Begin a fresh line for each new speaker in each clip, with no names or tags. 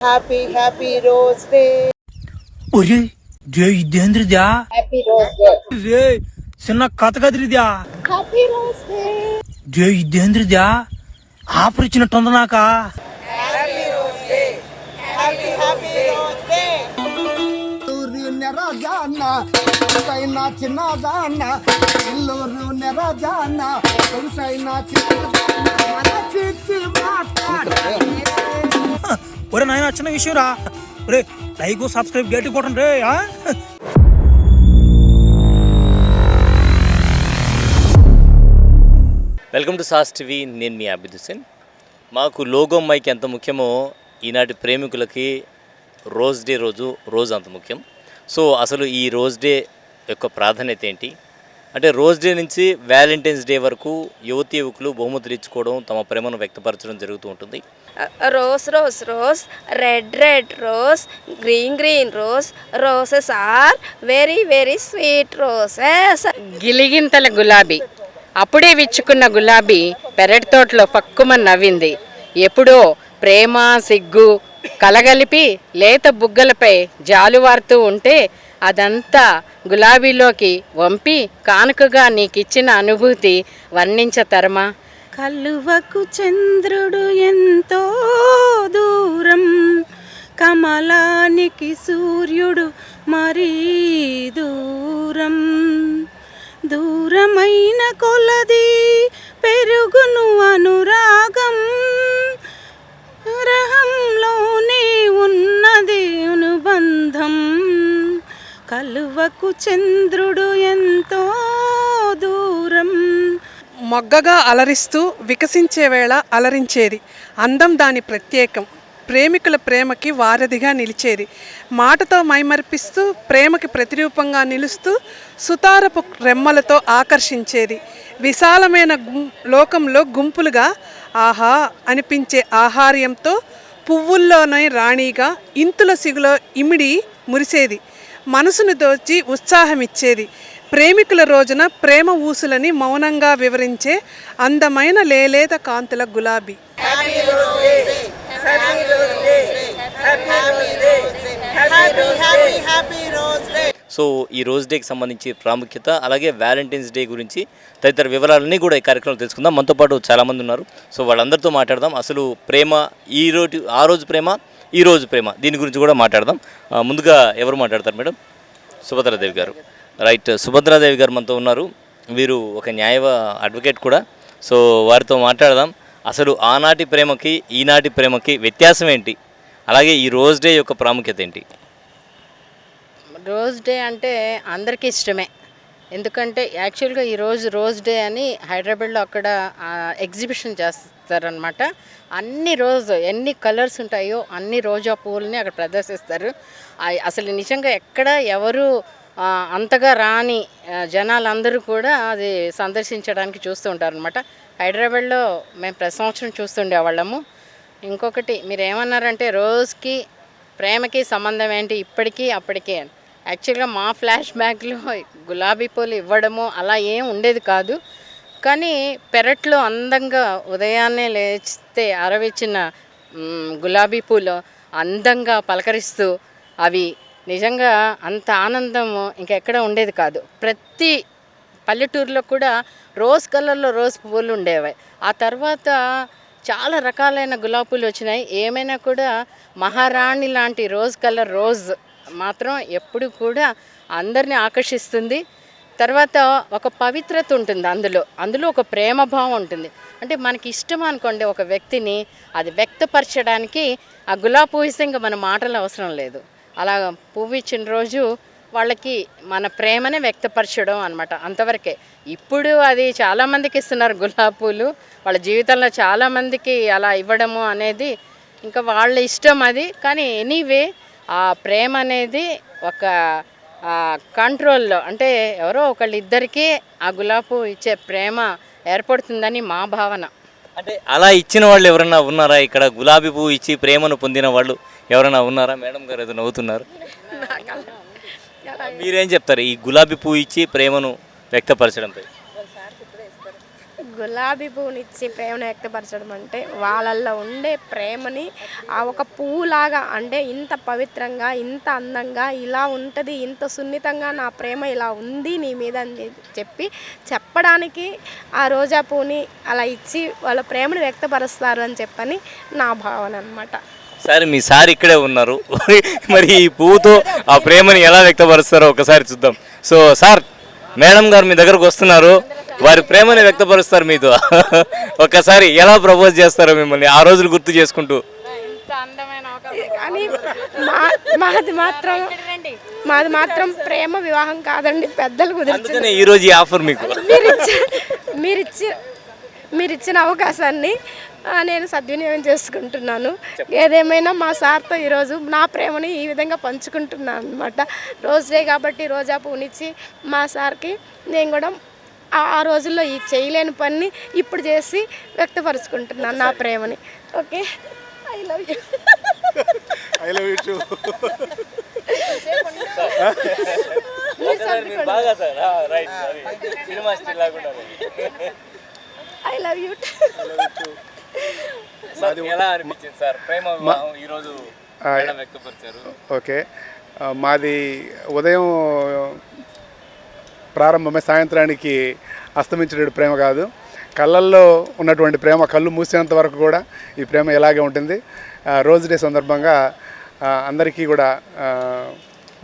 Happy happy rose day
ఒరే రే ఇదేంద్రిదా?
హ్యాపీ రోజ్ డే
రే చిన్న కథ కదిరిదా?
హ్యాపీ రోజ్ డే
రే ఇదేంద్రిదా? ఆఫర్ ఇచ్చినట్టుంది నాక?
హ్యాపీ హ్యాపీ రోజ్ డే
ఊరు నెరజాన సొగసైన చిన్నదాన. ఇల్లూరు నెరజాన సొగసైన చిన్నదాన మన చిచ్చి మాట్లాడే.
ఒరే నాయన చిన్న విషయం రా. ఒరే లైక్ సబ్స్క్రైబ్ గేట్ కొట్టండి రే
వెల్కమ్ టు సాస్ టీవీ నేను మీ అభిద్ హుసేన్ మాకు లోగో మైక్ ఎంత ముఖ్యమో ఈనాటి ప్రేమికులకి రోజ్ డే రోజు రోజు అంత ముఖ్యం. సో అసలు ఈ రోజ్ డే యొక్క ప్రాధాన్యత ఏంటి? అంటే రోజ్ డే నుంచి వ్యాలంటైన్స్ డే వరకు యువతి యువకులు బహుమతులు ఇచ్చుకోవడం తమ ప్రేమను వ్యక్తపరచడం జరుగుతూ ఉంటుంది.
Rose rose rose red red rose green green rose roses are very very sweet roses
గిలిగింతల గులాబీ. అప్పుడే విచ్చుకున్న గులాబీ పెరటి తోటలో పక్కుమని నవ్వింది. ఎప్పుడో ప్రేమ సిగ్గు కలగలిపి లేత బుగ్గలపై జాలువారుతూ ఉంటే అదంతా గులాబీలోకి వంపి కానుకగా నీకిచ్చిన అనుభూతి వర్ణించతరమా?
కలువకు చంద్రుడు ఎంతో దూరం కమలానికి సూర్యుడు మరీ దూరం. దూరమైన కొలది పెరుగును అనురాగం రహం కలువకు చంద్రుడు ఎంతో దూరం.
మొగ్గగా అలరిస్తూ వికసించే వేళ అలరించేది. అందం దాని ప్రత్యేకం. ప్రేమికుల ప్రేమకి వారధిగా నిలిచేది. మాటతో మైమర్పిస్తూ ప్రేమకి ప్రతిరూపంగా నిలుస్తూ సుతారపు రెమ్మలతో ఆకర్షించేది. విశాలమైన గుం లోకంలో గుంపులుగా ఆహా అనిపించే ఆహార్యంతో పువ్వుల్లోనే రాణిగా ఇంతుల సిగులో ఇమిడి మురిసేది. మనసును దోచి ఉత్సాహమిచ్చేది. ప్రేమికుల రోజున ప్రేమ ఊసులని మౌనంగా వివరించే అందమైన లేలేత కాంతుల గులాబీ.
సో ఈ రోజ్ డేకి సంబంధించి ప్రాముఖ్యత అలాగే వ్యాలంటైన్స్ డే గురించి తదితర వివరాలన్నీ కూడా ఈ కార్యక్రమంలో తెలుసుకుందాం. మనతో పాటు చాలామంది ఉన్నారు. సో వాళ్ళందరితో మాట్లాడదాం. అసలు ప్రేమ ఈ రోజు ఆ రోజు ప్రేమ ఈ రోజు ప్రేమ. దీని గురించి కూడా మాట్లాడదాం. ముందుగా ఎవరు మాట్లాడతారు మేడం? సుభద్రాదేవి గారు. రైట్ సుభద్రాదేవి గారు మనతో ఉన్నారు. వీరు ఒక న్యాయ అడ్వకేట్ కూడా. సో వారితో మాట్లాడదాం. అసలు ఆనాటి ప్రేమకి ఈనాటి ప్రేమకి వ్యత్యాసం ఏంటి? అలాగే ఈ రోజ్ డే యొక్క ప్రాముఖ్యత ఏంటి?
రోజ్ డే అంటే అందరికీ ఇష్టమే. ఎందుకంటే యాక్చువల్గా ఈరోజు రోజ్ డే అని హైదరాబాద్లో అక్కడ ఎగ్జిబిషన్ చేస్తారనమాట అన్ని రోజు ఎన్ని కలర్స్ ఉంటాయో అన్ని రోజా పువ్వులని అక్కడ ప్రదర్శిస్తారు. అసలు నిజంగా ఎక్కడ ఎవరు అంతగా రాని జనాలందరూ కూడా అది సందర్శించడానికి చూస్తూ ఉంటారనమాట హైదరాబాద్లో మేము ప్రతి సంవత్సరం చూస్తుండేవాళ్ళము ఇంకొకటి మీరు ఏమన్నారంటే రోజుకి ప్రేమకి సంబంధం ఏంటి? ఇప్పటికీ అప్పటికే. యాక్చువల్గా మా ఫ్లాష్ బ్యాక్లో గులాబీ పూలు ఇవ్వడము అలా ఏం ఉండేది కాదు. కానీ పెరట్లో అందంగా ఉదయాన్నే లేచితే అరవిచ్చిన గులాబీ పూలు అందంగా పలకరిస్తూ అవి నిజంగా అంత ఆనందము ఇంకెక్కడ ఉండేది కాదు. ప్రతి పల్లెటూరులో కూడా రోజ్ కలర్లో రోజ్ పువ్వులు ఉండేవి. ఆ తర్వాత చాలా రకాలైన గులాబీలు వచ్చినాయి. ఏమైనా కూడా మహారాణి లాంటి రోజ్ కలర్ రోజ్ మాత్రం ఎప్పుడు కూడా అందరిని ఆకర్షిస్తుంది. తర్వాత ఒక పవిత్రత ఉంటుంది అందులో. అందులో ఒక ప్రేమ భావం ఉంటుంది. అంటే మనకి ఇష్టం అనుకోండి ఒక వ్యక్తిని అది వ్యక్తపరచడానికి ఆ గులాబీ పువ్వు ఇస్తే ఇంకా మన మాటలు అవసరం లేదు. అలా పువ్వు ఇచ్చిన రోజు వాళ్ళకి మన ప్రేమనే వ్యక్తపరచడం అనమాట అంతవరకే. ఇప్పుడు అది చాలామందికి ఇస్తున్నారు గులాబీ పూలు. వాళ్ళ జీవితంలో చాలామందికి అలా ఇవ్వడము అనేది ఇంకా వాళ్ళ ఇష్టం అది. కానీ ఎనీవే ఆ ప్రేమ అనేది ఒక కంట్రోల్లో అంటే ఎవరో ఒకళ్ళ ఇద్దరికీ ఆ గులాబీ ఇచ్చే ప్రేమ ఏర్పడుతుందని మా భావన.
అంటే అలా ఇచ్చిన వాళ్ళు ఎవరైనా ఉన్నారా? ఇక్కడ గులాబీ పువ్వు ఇచ్చి ప్రేమను పొందిన వాళ్ళు ఎవరైనా ఉన్నారా? మేడం గారు ఏదో నవ్వుతున్నారు. మీరేం చెప్తారు? ఈ గులాబీ పువ్వు ఇచ్చి ప్రేమను వ్యక్తపరచడంపై.
గులాబీ పువ్వునిచ్చి ప్రేమను వ్యక్తపరచడం అంటే వాళ్ళల్లో ఉండే ప్రేమని ఆ ఒక పువ్వులాగా అంటే ఇంత పవిత్రంగా ఇంత అందంగా ఇలా ఉంటుంది ఇంత సున్నితంగా నా ప్రేమ ఇలా ఉంది నీ మీద అని చెప్పి చెప్పడానికి ఆ రోజా పువ్వుని అలా ఇచ్చి వాళ్ళ ప్రేమను వ్యక్తపరుస్తారు అని చెప్పని నా భావన అనమాట
సార్ మీ సార్ ఇక్కడే ఉన్నారు. మరి ఈ పువ్వుతో ఆ ప్రేమని ఎలా వ్యక్తపరుస్తారో ఒకసారి చూద్దాం. సో సార్ మేడం గారు మీ దగ్గరకు వస్తున్నారు. వారి ప్రేమని వ్యక్తపరుస్తారు మీతో. ఒక్కసారి ఎలా ప్రపోజ్ చేస్తారో మిమ్మల్ని ఆ రోజులు గుర్తు చేసుకుంటూ.
కానీ మా మాది మాత్రం మాది మాత్రం ప్రేమ వివాహం కాదండి పెద్దలు కుదిర్చింది
అందుకనే ఈ రోజు ఆఫర్ మీకు.
మీరిచ్చి మీరిచ్చి మీరిచ్చిన అవకాశాన్ని నేను సద్వినియోగం చేసుకుంటున్నాను. ఏదేమైనా మా సార్తో ఈరోజు నా ప్రేమని ఈ విధంగా పంచుకుంటున్నాను అనమాట రోజ్ డే కాబట్టి రోజా పువ్వునిచ్చి మా సార్కి నేను కూడా ఆ రోజుల్లో ఈ చేయలేని పని ఇప్పుడు చేసి వ్యక్తపరుచుకుంటున్నాను నా ప్రేమని. Okay? I love you
I love you
బాగా సార్. రైట్ సినిమా స్టిల్ లాగా
ఐ లవ్ యూ
సార్ ఎలా అనిపించింది సార్? ప్రేమ వివాహం ఈ రోజు ఎలా వ్యక్తపరిచారు.
ఓకే. మాది ఉదయం ప్రారంభమే సాయంత్రానికి అస్తమించిన ప్రేమ కాదు. కళ్ళల్లో ఉన్నటువంటి ప్రేమ కళ్ళు మూసేంత వరకు కూడా ఈ ప్రేమ ఇలాగే ఉంటుంది. రోజు డే సందర్భంగా అందరికీ కూడా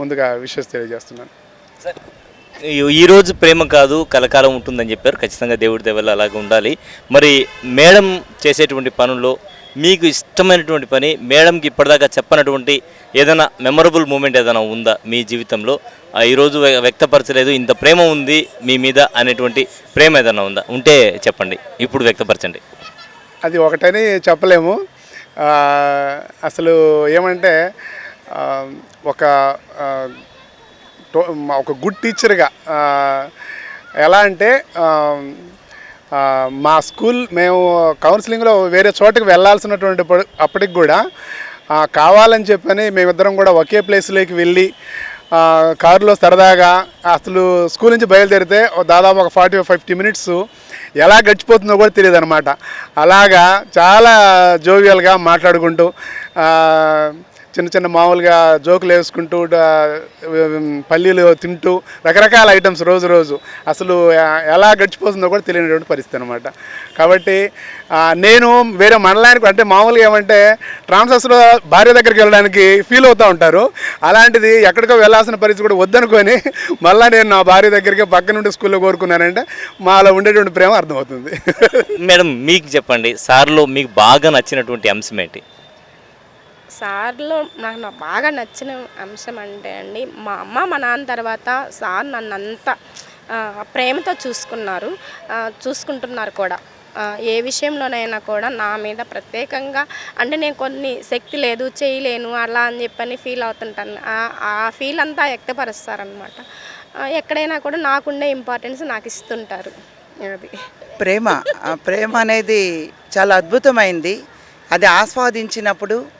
ముందుగా విషెస్ తెలియజేస్తున్నాను.
ఈరోజు ఈ- రోజు ప్రేమ కాదు కలకాలం ఉంటుందని చెప్పారు. ఖచ్చితంగా దేవుడి దేవల్ల అలాగే ఉండాలి. మరి మేడం చేసేటువంటి పనుల్లో మీకు ఇష్టమైనటువంటి పని మేడంకి ఇప్పటిదాకా చెప్పనటువంటి ఏదైనా మెమరబుల్ మూమెంట్ ఏదైనా ఉందా మీ జీవితంలో? ఈరోజు వ్యక్తపరచలేదు ఇంత ప్రేమ ఉంది మీ మీద అనేటువంటి ప్రేమ ఏదైనా ఉందా? ఉంటే చెప్పండి ఇప్పుడు వ్యక్తపరచండి.
అది ఒకటని చెప్పలేము. అసలు ఏమంటే ఒక టో- ఒక గుడ్ టీచర్గా ఎలా అంటే మా స్కూల్ మేము కౌన్సిలింగ్లో వేరే చోటకి వెళ్ళాల్సినటువంటి అప్పటికి కూడా కావాలని చెప్పని మేమిద్దరం కూడా ఒకే ప్లేస్లోకి వెళ్ళి కారులో సరదాగా అసలు స్కూల్ నుంచి బయలుదేరితే దాదాపు ఒక ఫార్టీ ఫిఫ్టీ మినిట్స్ ఎలా గడిచిపోతుందో కూడా తెలియదు అనమాట అలాగా చాలా జోవియల్గా మాట్లాడుకుంటూ చిన్న చిన్న మామూలుగా జోకులు వేసుకుంటూ పల్లీలు తింటూ రకరకాల ఐటమ్స్ రోజు రోజు. అసలు ఎలా గడిచిపోతుందో కూడా తెలియనటువంటి పరిస్థితి అనమాట కాబట్టి నేను వేరే మండలానికి అంటే మామూలుగా ఏమంటే ట్రాన్స్ఫర్స్లో భార్య దగ్గరికి వెళ్ళడానికి ఫీల్ అవుతూ ఉంటారు. అలాంటిది ఎక్కడికో వెళ్ళాల్సిన పరిస్థితి కూడా వద్దనుకొని మళ్ళీ నేను నా భార్య దగ్గరికి పక్క నుండి స్కూల్లో కోరుకున్నానంటే మాలో ఉండేటువంటి ప్రేమ అర్థమవుతుంది.
మేడం మీకు చెప్పండి సార్లో మీకు బాగా నచ్చినటువంటి అంశం ఏంటి?
సార్లో నాకు నాకు బాగా నచ్చిన అంశం అంటే అండి మా అమ్మ మా నాన్న తర్వాత సార్ నన్ను అంత ప్రేమతో చూసుకున్నారు చూసుకుంటున్నారు కూడా. ఏ విషయంలోనైనా కూడా నా మీద ప్రత్యేకంగా అంటే నేను కొన్ని శక్తి లేదు చేయలేను అలా అని చెప్పని ఫీల్ అవుతుంటాను. ఆ- ఫీల్ అంతా వ్యక్తపరుస్తారనమాట ఎక్కడైనా కూడా నాకుండే ఇంపార్టెన్స్ నాకు ఇస్తుంటారు. అది.
ప్రేమ ప్రేమ అనేది చాలా అద్భుతమైంది. అది ఆస్వాదించినప్పుడు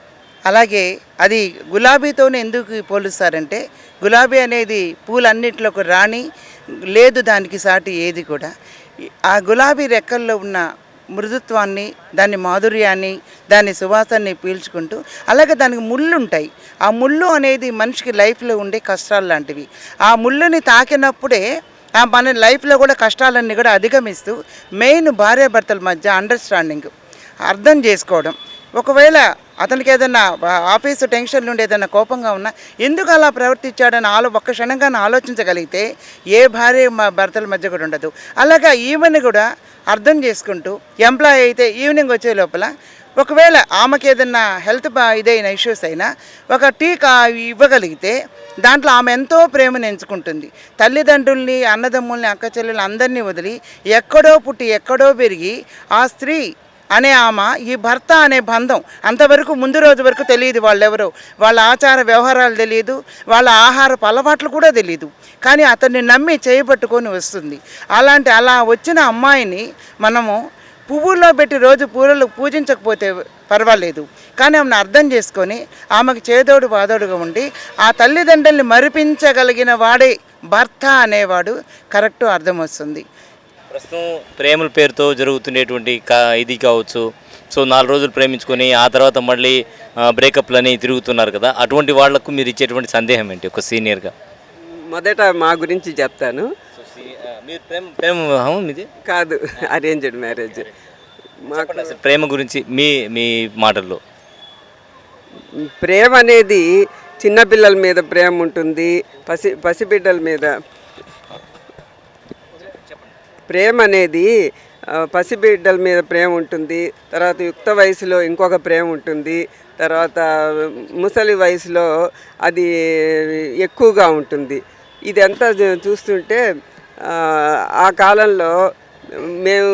అలాగే అది గులాబీతోనే ఎందుకు పోలుస్తారంటే గులాబీ అనేది పూలన్నిటిలోకి రాణి లేదు దానికి సాటి ఏది కూడా. ఆ గులాబీ రెక్కల్లో ఉన్న మృదుత్వాన్ని దాని మాధుర్యాన్ని దాని సువాసనని పీల్చుకుంటూ అలాగే దానికి ముళ్ళు ఉంటాయి ఆ ముళ్ళు అనేది మనిషికి లైఫ్లో ఉండే కష్టాలు లాంటివి. ఆ ముళ్ళుని తాకినప్పుడే మన లైఫ్లో కూడా కష్టాలన్నీ కూడా అధిగమిస్తూ మెయిన్ భార్యాభర్తల మధ్య అండర్స్టాండింగ్ అర్థం చేసుకోవడం. ఒకవేళ అతనికి ఏదైనా ఆఫీసు టెన్షన్ నుండి ఏదైనా కోపంగా ఉన్నా ఎందుకు అలా ప్రవర్తించాడని ఆలో ఒక్క క్షణంగా ఆలోచించగలిగితే ఏ భార్య మా భర్తల మధ్య కూడా ఉండదు. అలాగా ఈవెన్ కూడా అర్థం చేసుకుంటూ ఎంప్లాయీ అయితే ఈవినింగ్ వచ్చే లోపల ఒకవేళ ఆమెకి ఏదైనా హెల్త్ బా ఇదైన ఇష్యూస్ అయినా ఒక టీకా ఇవ్వగలిగితే దాంట్లో ఆమె ఎంతో ప్రేమను ఎంచుకుంటుంది. తల్లిదండ్రుల్ని అన్నదమ్ముల్ని అక్క చెల్లెలు అందరినీ వదిలి ఎక్కడో పుట్టి ఎక్కడో పెరిగి ఆ స్త్రీ అనే ఆమె ఈ భర్త అనే బంధం అంతవరకు ముందు రోజు వరకు తెలియదు వాళ్ళెవరో. వాళ్ళ ఆచార వ్యవహారాలు తెలియదు వాళ్ళ ఆహారపు అలవాట్లు కూడా తెలియదు. కానీ అతన్ని నమ్మి చేయబట్టుకొని వస్తుంది. అలాంటి అలా వచ్చిన అమ్మాయిని మనము పువ్వుల్లో పెట్టి రోజు పూలలు పూజించకపోతే పర్వాలేదు. కానీ ఆమెను అర్థం చేసుకొని ఆమెకు చేదోడు బాదోడుగా ఉండి ఆ తల్లిదండ్రుల్ని మరిపించగలిగిన వాడే భర్త అనేవాడు కరెక్ట్ అర్థం వస్తుంది.
ప్రస్తుతం ప్రేమల పేరుతో జరుగుతున్నటువంటి కా ఇది కావచ్చు. సో నాలుగు రోజులు ప్రేమించుకొని ఆ తర్వాత మళ్ళీ బ్రేకప్లని తిరుగుతున్నారు కదా. అటువంటి వాళ్ళకు మీరు ఇచ్చేటువంటి సందేహం ఏంటి ఒక సీనియర్గా?
మొదట మా గురించి చెప్తాను.
మీరు ప్రేమ ప్రేమ
కాదు అరేంజ్డ్ మ్యారేజ్ మాకు
ప్రేమ గురించి మీ మీ మాటల్లో.
ప్రేమ అనేది చిన్నపిల్లల మీద ప్రేమ ఉంటుంది పసి పసిబిడ్డల మీద ప్రేమ అనేది పసిబిడ్డల మీద ప్రేమ ఉంటుంది తర్వాత యుక్త వయసులో ఇంకొక ప్రేమ ఉంటుంది తర్వాత ముసలి వయసులో అది ఎక్కువగా ఉంటుంది. ఇదంతా చూస్తుంటే ఆ, కాలంలో మేము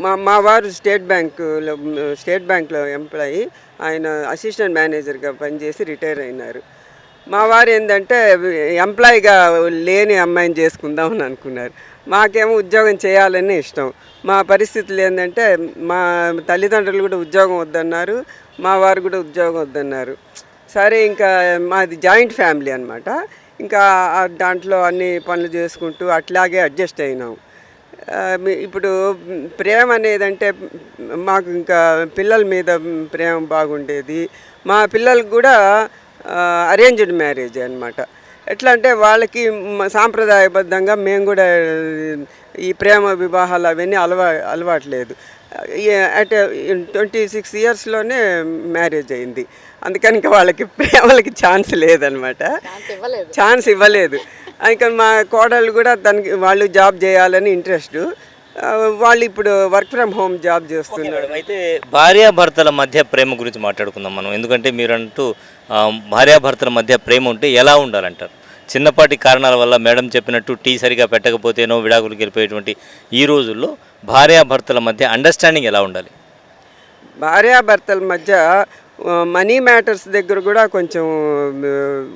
మా మా వారు స్టేట్ బ్యాంకులో స్టేట్ బ్యాంక్లో ఎంప్లాయీ ఆయన అసిస్టెంట్ మేనేజర్గా పనిచేసి రిటైర్ అయినారు. మా వారు ఏంటంటే ఎంప్లాయీగా లేని అమ్మాయిని చేసుకుందాం అని అనుకున్నారు. మాకేమో ఉద్యోగం చేయాలని ఇష్టం. మా పరిస్థితులు ఏంటంటే మా తల్లిదండ్రులు కూడా ఉద్యోగం వద్దన్నారు మా వారు కూడా ఉద్యోగం వద్దన్నారు. సరే ఇంకా మాది జాయింట్ ఫ్యామిలీ అనమాట ఇంకా దాంట్లో అన్ని పనులు చేసుకుంటూ అట్లాగే అడ్జస్ట్ అయినాం. ఇప్పుడు ప్రేమ అనేది అంటే మాకు ఇంకా పిల్లల మీద ప్రేమ బాగుండేది. మా పిల్లలకు కూడా అరేంజ్డ్ మ్యారేజ్ అనమాట ఎట్లా అంటే వాళ్ళకి సాంప్రదాయబద్ధంగా మేము కూడా ఈ ప్రేమ వివాహాలు అవన్నీ అలవా అలవాట్లేదు. అట్ ట్వంటీ సిక్స్ ఇయర్స్లోనే మ్యారేజ్ అయింది. అందుకని ఇంకా వాళ్ళకి ప్రేమలకి ఛాన్స్ లేదనమాట. ఛాన్స్ ఇవ్వలేదు. ఇంకా మా కోడళ్ళు కూడా దానికి వాళ్ళు జాబ్ చేయాలని ఇంట్రెస్ట్. వాళ్ళు ఇప్పుడు వర్క్ ఫ్రమ్ హోమ్ జాబ్ చేస్తున్నారు.
అయితే భార్యాభర్తల మధ్య ప్రేమ గురించి మాట్లాడుకుందాం మనం. ఎందుకంటే మీరు అంటూ ఆ, భార్యాభర్తల మధ్య ప్రేమ ఉంటే ఎలా ఉండాలంటారు? చిన్నపాటి కారణాల వల్ల మేడం చెప్పినట్టు టీ సరిగా పెట్టకపోతేనో విడాకులు గెలిపేటువంటి ఈ రోజుల్లో భార్యాభర్తల మధ్య అండర్స్టాండింగ్ ఎలా ఉండాలి?
భార్యాభర్తల మధ్య మనీ మ్యాటర్స్ దగ్గర కూడా కొంచెం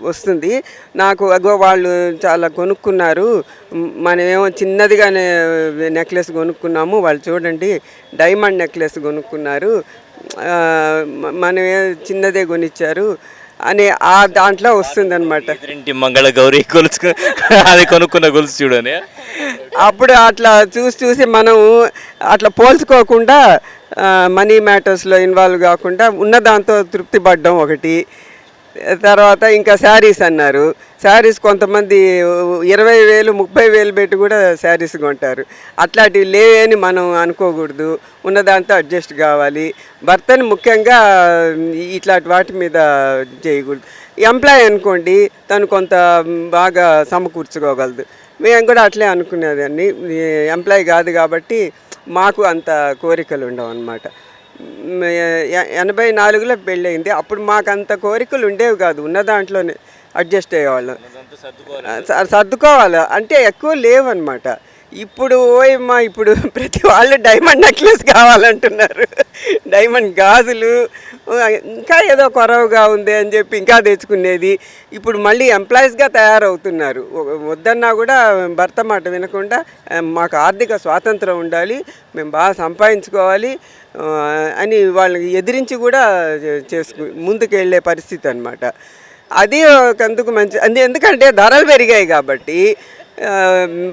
వస్తుంది. నాకు అగో వాళ్ళు చాలా కొనుక్కున్నారు. మనమేమో చిన్నదిగానే నెక్లెస్ కొనుక్కున్నాము. వాళ్ళు చూడండి డైమండ్ నెక్లెస్ కొనుక్కున్నారు. మనమే చిన్నదే కొనిచ్చారు. అని ఆ దాంట్లో వస్తుందన్నమాట.
ఎదురింటి మంగళ గౌరీ గొలుసు అది కొనుక్కున్న గొలుసు చూడని.
అప్పుడు అట్లా చూసి చూసి మనం అట్లా పోల్చుకోకుండా మనీ మ్యాటర్స్లో ఇన్వాల్వ్ కాకుండా ఉన్న దాంతో తృప్తి పడ్డం ఒకటి. తర్వాత ఇంకా శారీస్ అన్నారు. శారీస్ కొంతమంది ఇరవై వేలు ముప్పై వేలు పెట్టి కూడా శారీస్ కొంటారు. అట్లాంటివి లేవని మనం అనుకోకూడదు. ఉన్న దాంతో అడ్జస్ట్ కావాలి. భర్తని ముఖ్యంగా ఇట్లాంటి వాటి మీద చేయకూడదు. ఎంప్లాయ్ అనుకోండి తను కొంత బాగా సమకూర్చుకోగలదు. మేము కూడా అట్లే అనుకునేదాన్ని. ఎంప్లాయ్ కాదు కాబట్టి మాకు అంత కోరికలు ఉండవు అన్నమాట ఎనభై నాలుగులో పెళ్ళయింది. అప్పుడు మాకు అంత కోరికలు ఉండేవి కాదు. ఉన్న దాంట్లోనే అడ్జస్ట్ అయ్యేవాళ్ళం. సర్దుకోవాలి. అంటే ఎక్కువ లేవన్నమాట. ఇప్పుడు ఓయమ్మా ఇప్పుడు ప్రతి వాళ్ళు డైమండ్ నెక్లెస్ కావాలంటున్నారు. డైమండ్ గాజులు ఇంకా ఏదో కొరవగా ఉంది అని చెప్పి ఇంకా తెచ్చుకునేది. ఇప్పుడు మళ్ళీ ఎంప్లాయీస్గా తయారవుతున్నారు. వద్దన్నా కూడా భర్త మాట వినకుండా మాకు ఆర్థిక స్వాతంత్రం ఉండాలి మేము బాగా సంపాదించుకోవాలి అని వాళ్ళని ఎదిరించి కూడా చేసుకు ముందుకెళ్ళే పరిస్థితి అనమాట అది ఒకందుకు మంచి అంటే ఎందుకంటే ధరలు పెరిగాయి కాబట్టి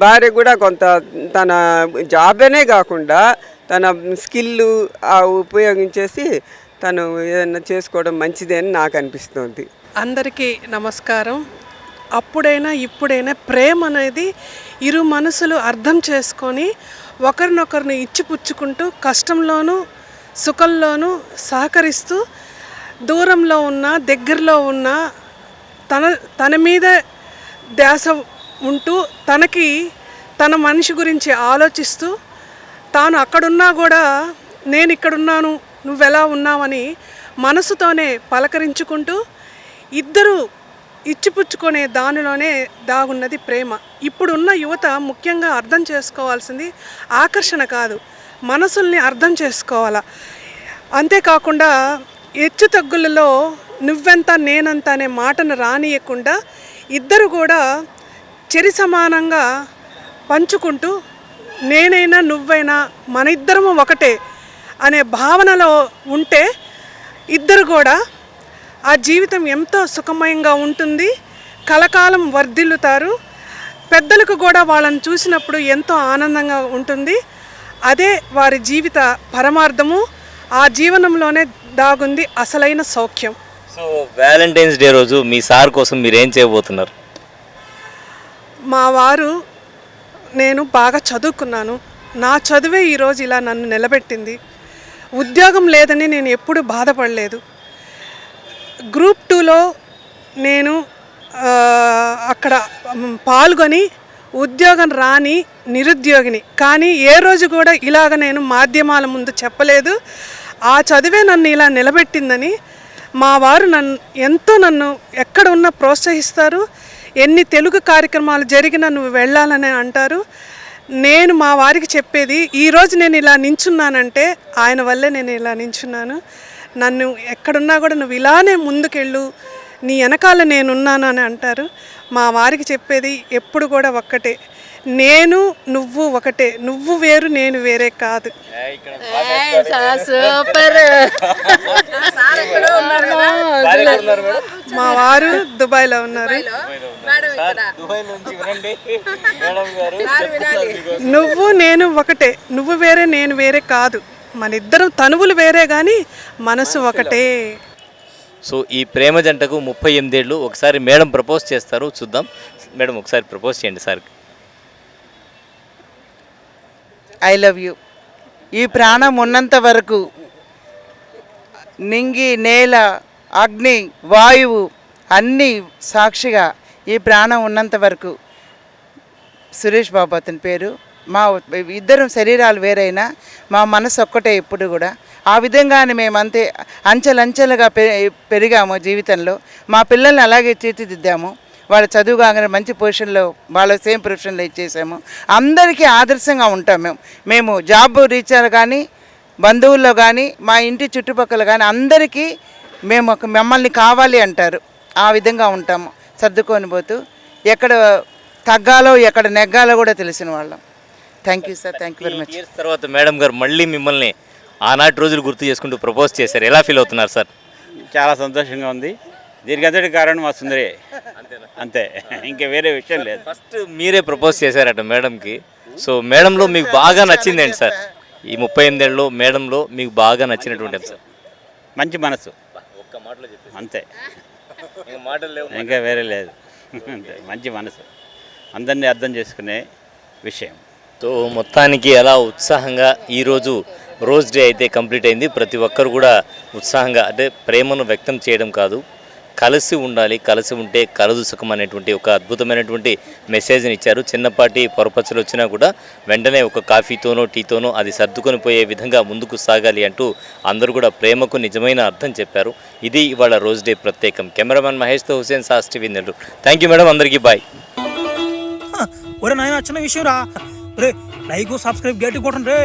భార్య కూడా కొంత తన జాబేనే కాకుండా తన స్కిల్ ఉపయోగించేసి తను ఏదైనా చేసుకోవడం మంచిదే అని నాకు అనిపిస్తుంది.
అందరికీ నమస్కారం. అప్పుడైనా ఇప్పుడైనా ప్రేమ అనేది ఇరు మనసులు అర్థం చేసుకొని ఒకరినొకరిని ఇచ్చిపుచ్చుకుంటూ కష్టంలోనూ సుఖంలోనూ సహకరిస్తూ దూరంలో ఉన్న దగ్గరలో ఉన్న తన తన మీద ధ్యాస ఉంటూ తనకి తన మనిషి గురించి ఆలోచిస్తూ తాను అక్కడున్నా కూడా నేను ఇక్కడున్నాను నువ్వెలా ఉన్నావని మనసుతోనే పలకరించుకుంటూ ఇద్దరు ఇచ్చిపుచ్చుకునే దానిలోనే దాగున్నది ప్రేమ. ఇప్పుడున్న యువత ముఖ్యంగా అర్థం చేసుకోవాల్సింది ఆకర్షణ కాదు మనసుల్ని అర్థం చేసుకోవాలా. అంతేకాకుండా హెచ్చు తగ్గులలో నువ్వెంత నేనంత అనే మాటను రానియకుండా ఇద్దరు కూడా చెరి సమానంగా పంచుకుంటూ నేనైనా నువ్వైనా మన ఇద్దరము ఒకటే అనే భావనలో ఉంటే ఇద్దరు కూడా ఆ జీవితం ఎంతో సుఖమయంగా ఉంటుంది. కలకాలం వర్ధిల్లుతారు. పెద్దలకు కూడా వాళ్ళని చూసినప్పుడు ఎంతో ఆనందంగా ఉంటుంది. అదే వారి జీవిత పరమార్థము. ఆ జీవనంలోనే దాగుంది అసలైన సౌఖ్యం.
సో వ్యాలంటైన్స్ డే రోజు మీ సార్ కోసం మీరు ఏం చేయబోతున్నారు?
మా వారు నేను బాగా చదువుకున్నాను. నా చదువే ఈరోజు ఇలా నన్ను నిలబెట్టింది. ఉద్యోగం లేదని నేను ఎప్పుడు బాధపడలేదు. గ్రూప్ టూలో నేను అక్కడ పాల్గొని ఉద్యోగం రాని నిరుద్యోగిని. కానీ ఏ రోజు కూడా ఇలాగ నేను మాధ్యమాల ముందు చెప్పలేదు. ఆ చదివే నన్ను ఇలా నిలబెట్టిందని మా వారు నన్ను ఎంతో నన్ను ఎక్కడ ఉన్నా ప్రోత్సహిస్తారు. ఎన్ని తెలుగు కార్యక్రమాలు జరిగినా నువ్వు వెళ్ళాలని అంటారు. నేను మా వారికి చెప్పేది ఈరోజు నేను ఇలా నించున్నానంటే ఆయన వల్లే నేను ఇలా నించున్నాను. నన్ను ఎక్కడున్నా కూడా నువ్వు ఇలానే ముందుకెళ్ళు నీ వెనకాల నేనున్నాను అని అంటారు. మా వారికి చెప్పేది ఎప్పుడు కూడా ఒక్కటే నేను నువ్వు ఒకటే. నువ్వు వేరు నేను వేరే కాదు.
సూపర్.
మా వారు దుబాయ్లో ఉన్నారు. నువ్వు నేను ఒకటే. నువ్వు వేరే నేను వేరే కాదు. మన ఇద్దరం తనువులు వేరే కానీ మనసు ఒకటే.
సో ఈ ప్రేమ జంటకు ముప్పై ఎనిమిదేళ్ళు. ఒకసారి మేడం ప్రపోజ్ చేస్తారు. చూద్దాం. మేడం ఒకసారి ప్రపోజ్ చేయండి సార్.
I love you. ఈ ప్రాణం ఉన్నంత వరకు నింగి నేల అగ్ని వాయువు అన్నీ సాక్షిగా ఈ ప్రాణం ఉన్నంత వరకు. సురేష్ బాబు అతని పేరు. మా ఇద్దరం శరీరాలు వేరైనా మా మనసు ఒక్కటే ఎప్పుడు కూడా. ఆ విధంగానే మేము అంతే అంచెలంచెలుగా పె పెరిగాము జీవితంలో. మా పిల్లల్ని అలాగే తీర్చిదిద్దాము. వాళ్ళ చదువు కాగానే మంచి పొజిషన్లో వాళ్ళ సేమ్ ప్రొఫెషన్లో ఇచ్చేసాము. అందరికీ ఆదర్శంగా ఉంటాం మేము. మేము జాబ్ రీచర్ కానీ బంధువుల్లో కానీ మా ఇంటి చుట్టుపక్కల కానీ అందరికీ మేము ఒక మమ్మల్ని కావాలి అంటారు. ఆ విధంగా ఉంటాము. సర్దుకొని పోతూ ఎక్కడ తగ్గాలో ఎక్కడ నెగ్గాలో కూడా తెలిసిన వాళ్ళం. Thank you sir thank you very much
తర్వాత మేడం గారు మళ్ళీ మిమ్మల్ని ఆనాటి రోజులు గుర్తు చేసుకుంటూ ప్రపోజ్ చేశారు. ఎలా ఫీల్ అవుతున్నారు సార్
చాలా సంతోషంగా ఉంది. దీనికి అంతటి కారణం మా సుందరి. అంతే. ఇంకా వేరే విషయం లేదు.
ఫస్ట్ మీరే ప్రపోజ్ చేశారట మేడంకి. సో మేడంలో మీకు బాగా నచ్చిందేంటి సార్? ఈ ముప్పై ఎనిమిదేళ్ళలో మేడంలో మీకు బాగా నచ్చినటువంటి అంశం.
మంచి మనసు.
ఒక్క మాటలో చెప్పేసి.
అంతే.
మాటలు లేవు
ఇంకా వేరే లేదు. అంతే. మంచి మనసు. అందరినీ అర్థం చేసుకునే విషయం.
సో మొత్తానికి అలా ఉత్సాహంగా ఈరోజు రోజ్ డే అయితే కంప్లీట్ అయింది. ప్రతి ఒక్కరు కూడా ఉత్సాహంగా అంటే ప్రేమను వ్యక్తం చేయడం కాదు. కలిసి ఉండాలి కలిసి ఉంటే కలదు సుఖం అనేటువంటి ఒక అద్భుతమైనటువంటి మెసేజ్ని ఇచ్చారు. చిన్నపాటి పొరపచ్చలు వచ్చినా కూడా వెంటనే ఒక కాఫీతోనో టీతోనో అది సర్దుకొని పోయే విధంగా ముందుకు సాగాలి అంటూ అందరూ కూడా ప్రేమకు నిజమైన అర్థం చెప్పారు. ఇది ఇవాళ రోజ్ డే ప్రత్యేకం. Cameraman మహేష్తో Hussain SAS TV Nellore. Thank you madam అందరికీ బాయ్
ఒరే నాయన చిన్న విషయం రా. రే లైక్ సబ్స్క్రైబ్ గట్టి కొట్టండి రే